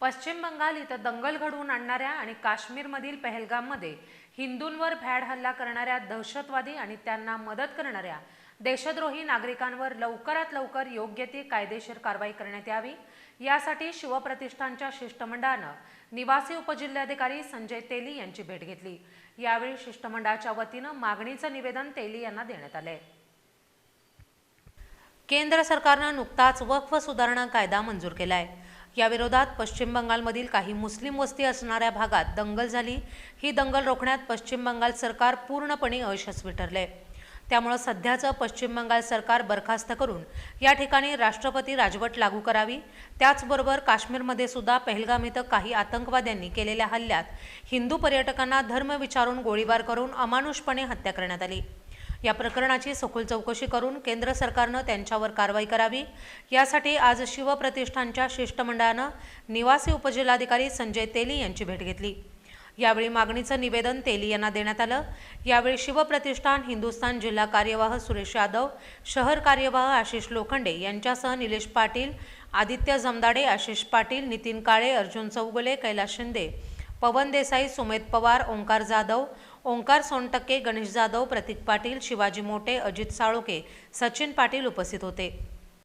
पश्चिम बंगाल इथं दंगल घडवून आणणाऱ्या आणि काश्मीरमधील पहलगाममध्ये हिंदूंवर भ्याड हल्ला करणाऱ्या दहशतवादी आणि त्यांना मदत करणाऱ्या देशद्रोही नागरिकांवर लवकरात लवकर योग्य ती कायदेशीर कारवाई करण्यात यावी. यासाठी शिवप्रतिष्ठानच्या शिष्टमंडळानं निवासी उपजिल्हाधिकारी संजय तेली यांची भेट घेतली. यावेळी शिष्टमंडळाच्या वतीनं मागणीचं निवेदन तेली यांना देण्यात आलंय. केंद्र सरकारनं नुकताच वक्फ सुधारणा कायदा मंजूर केलाय. याविरोधात पश्चिम बंगालमधील काही मुस्लिम वस्ती असणाऱ्या भागात दंगल झाली. ही दंगल रोखण्यात पश्चिम बंगाल सरकार पूर्णपणे अयशस्वी ठरले. त्यामुळं सध्याचं पश्चिम बंगाल सरकार बरखास्त करून या ठिकाणी राष्ट्रपती राजवट लागू करावी. त्याचबरोबर काश्मीरमध्ये सुद्धा पहलगाम इथं काही आतंकवाद्यांनी केलेल्या हल्ल्यात हिंदू पर्यटकांना धर्म विचारून गोळीबार करून अमानुषपणे हत्या करण्यात आली. या प्रकरणाची सखोल चौकशी करून केंद्र सरकारनं त्यांच्यावर कारवाई करावी. यासाठी आज शिवप्रतिष्ठानच्या शिष्टमंडळानं निवासी उपजिल्हाधिकारी संजय तेली यांची भेट घेतली. यावेळी मागणीचं निवेदन तेली यांना देण्यात आलं. यावेळी शिवप्रतिष्ठान हिंदुस्थान जिल्हा कार्यवाह सुरेश यादव शहर कार्यवाह आशिष लोखंडे यांच्यासह निलेश पाटील आदित्य जमदाडे आशिष पाटील नितीन काळे अर्जुन चौगुले कैलास शिंदे पवन देसाई सुमेध पवार ओंकार जाधव ओंकार सोनटक्के गणेश जाधव प्रतीक पाटील शिवाजी मोटे अजित साळोके सचिन पाटील उपस्थित होते.